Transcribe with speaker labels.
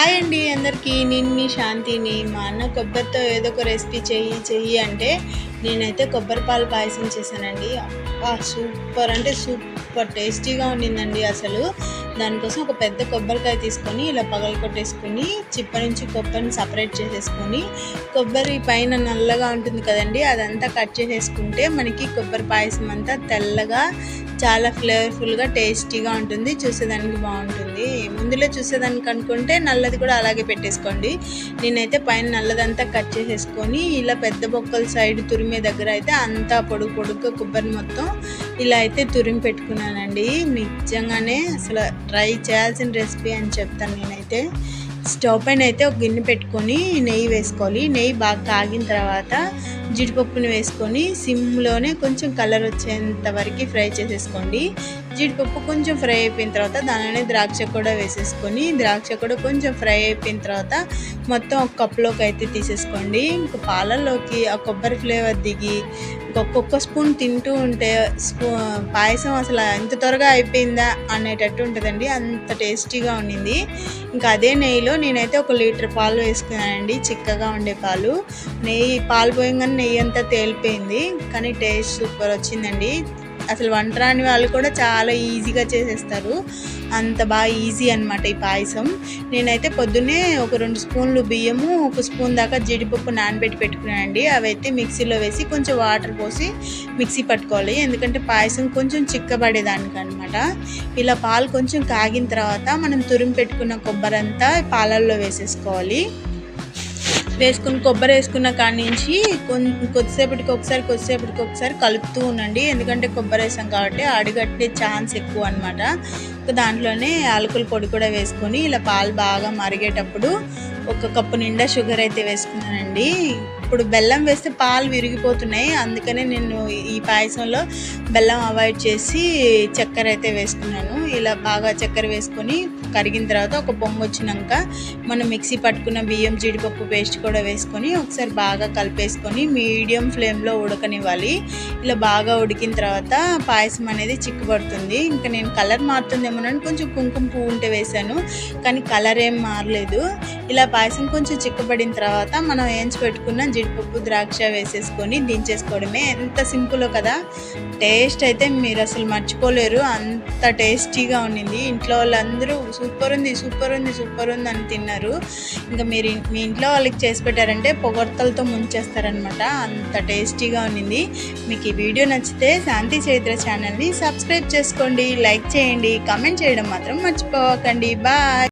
Speaker 1: Hi అండి అందరికీ. నేను మీ శాంతిని మా అన్న కొబ్బరితో ఏదో ఒక రెసిపీ చెయ్యి చెయ్యి అంటే నేనైతే కొబ్బరి పాలు పాయసం చేశానండి. సూపర్ అంటే సూపర్ టేస్టీగా ఉండిందండి అసలు. దానికోసం ఒక పెద్ద కొబ్బరికాయ తీసుకొని ఇలా పగలు కొట్టేసుకొని చిప్ప నుంచి కొబ్బరిని సపరేట్ చేసేసుకొని కొబ్బరి పైన నల్లగా ఉంటుంది కదండి అదంతా కట్ చేసేసుకుంటే మనకి కొబ్బరి పాయసం అంతా తెల్లగా చాలా ఫ్లేవర్ఫుల్గా టేస్టీగా ఉంటుంది. చూసేదానికి బాగుంటుంది. ముందులో చూసేదానికి అనుకుంటే నల్లది కూడా అలాగే పెట్టేసుకోండి. నేనైతే పైన నల్లదంతా కట్ చేసేసుకొని ఇలా పెద్ద బొక్కల సైడ్ తురిమి దగ్గర అయితే అంతా పొడుగు పొడుగ్గా కొబ్బరి మొత్తం ఇలా అయితే తురిమి పెట్టుకున్నానండి. నిజంగానే అసలు ట్రై చేయాల్సిన రెసిపీ అని చెప్తాను నేనైతే. స్టవ్ పైన అయితే ఒక గిన్నె పెట్టుకొని నెయ్యి వేసుకోవాలి. నెయ్యి బాగా కాగిన తర్వాత జీడిపప్పుని వేసుకొని సిమ్లోనే కొంచెం కలర్ వచ్చేంత వరకు ఫ్రై చేసేసుకోండి. జీడిపప్పు కొంచెం ఫ్రై అయిపోయిన తర్వాత దానిలోనే ద్రాక్ష కూడా వేసేసుకొని ద్రాక్ష కూడా కొంచెం ఫ్రై అయిపోయిన తర్వాత మొత్తం ఒక కప్లోకి అయితే తీసేసుకోండి. ఇంకా పాలల్లోకి ఆ కొబ్బరి ఫ్లేవర్ దిగి ఒక్కొక్క స్పూన్ తింటూ ఉంటే స్పూ పాయసం అసలు ఎంత త్వరగా అయిపోయిందా అనేటట్టు ఉంటుందండి. అంత టేస్టీగా ఉండింది. ఇంకా అదే నెయ్యిలో నేనైతే ఒక లీటర్ పాలు వేసుకున్నానండి చిక్కగా ఉండే పాలు. నెయ్యి పాలు పోయంగానే నెయ్యి అంతా తేలిపోయింది కానీ టేస్ట్ సూపర్ వచ్చిందండి. అసలు వంట రాని వాళ్ళు కూడా చాలా ఈజీగా చేసేస్తారు. అంత బాగా ఈజీ అనమాట ఈ పాయసం. నేనైతే పొద్దున్నే ఒక రెండు స్పూన్లు బియ్యము ఒక స్పూన్ దాకా జీడిపప్పు నానబెట్టి పెట్టుకున్నానండి. అవైతే మిక్సీలో వేసి కొంచెం వాటర్ పోసి మిక్సీ పట్టుకోవాలి. ఎందుకంటే పాయసం కొంచెం చిక్కబడేదానికి అనమాట ఇలా పాలు కొంచెం కాగిన తర్వాత మనం తురిమి పెట్టుకున్న కొబ్బరి అంతా పాలల్లో వేసేసుకోవాలి. వేసుకుని కొబ్బరి వేసుకున్న కాడి నుంచి కొద్దిసేపటికి ఒకసారి కొద్దిసేపటికి ఒకసారి కలుపుతూ ఉండండి. ఎందుకంటే కొబ్బరి వేసాం కాబట్టి అడిగట్టే ఛాన్స్ ఎక్కువ అనమాట దాంట్లోనే యాలకుల పొడి కూడా వేసుకొని ఇలా పాలు బాగా మరిగేటప్పుడు ఒక కప్పు నిండా షుగర్ అయితే వేసుకున్నానండి. ఇప్పుడు బెల్లం వేస్తే పాలు విరిగిపోతున్నాయి. అందుకనే నేను ఈ పాయసంలో బెల్లం అవాయిడ్ చేసి చక్కెర అయితే వేసుకున్నాను. ఇలా బాగా చక్కెర వేసుకొని కరిగిన తర్వాత ఒక పొంగు వచ్చినాక మనం మిక్సీ పట్టుకున్న బియ్యం జీడిపప్పు పేస్ట్ కూడా వేసుకొని ఒకసారి బాగా కలిపేసుకొని మీడియం ఫ్లేమ్లో ఉడకనివ్వాలి. ఇలా బాగా ఉడికిన తర్వాత పాయసం అనేది చిక్కుపడుతుంది ఇంకా నేను కలర్ మారుతుందేమోనని కొంచెం కుంకుమ పువ్వు ఉంటే వేసాను కానీ కలర్ ఏం మారలేదు. ఇలా పాయసం కొంచెం చిక్కబడిన తర్వాత మనం ఏంచి పెట్టుకున్న జీడిపప్పు ద్రాక్ష వేసేసుకొని దించేసుకోవడమే. ఎంత సింపుల్ కదా! టేస్ట్ అయితే మీరు అసలు మర్చిపోలేరు. అంత టేస్టీగా ఉండింది. ఇంట్లో వాళ్ళందరూ సూపర్ ఉంది సూపర్ ఉంది సూపర్ ఉంది అని తిన్నారు. ఇంకా మీరు మీ ఇంట్లో వాళ్ళకి చేసి పెట్టారంటే పొగడ్తలతో ముంచేస్తారనమాట అంత టేస్టీగా ఉన్నింది. మీకు ఈ వీడియో నచ్చితే శాంతి చైత్ర ఛానల్ని సబ్స్క్రైబ్ చేసుకోండి లైక్ చేయండి కామెంట్ చేయడం మాత్రం మర్చిపోకండి. బాయ్!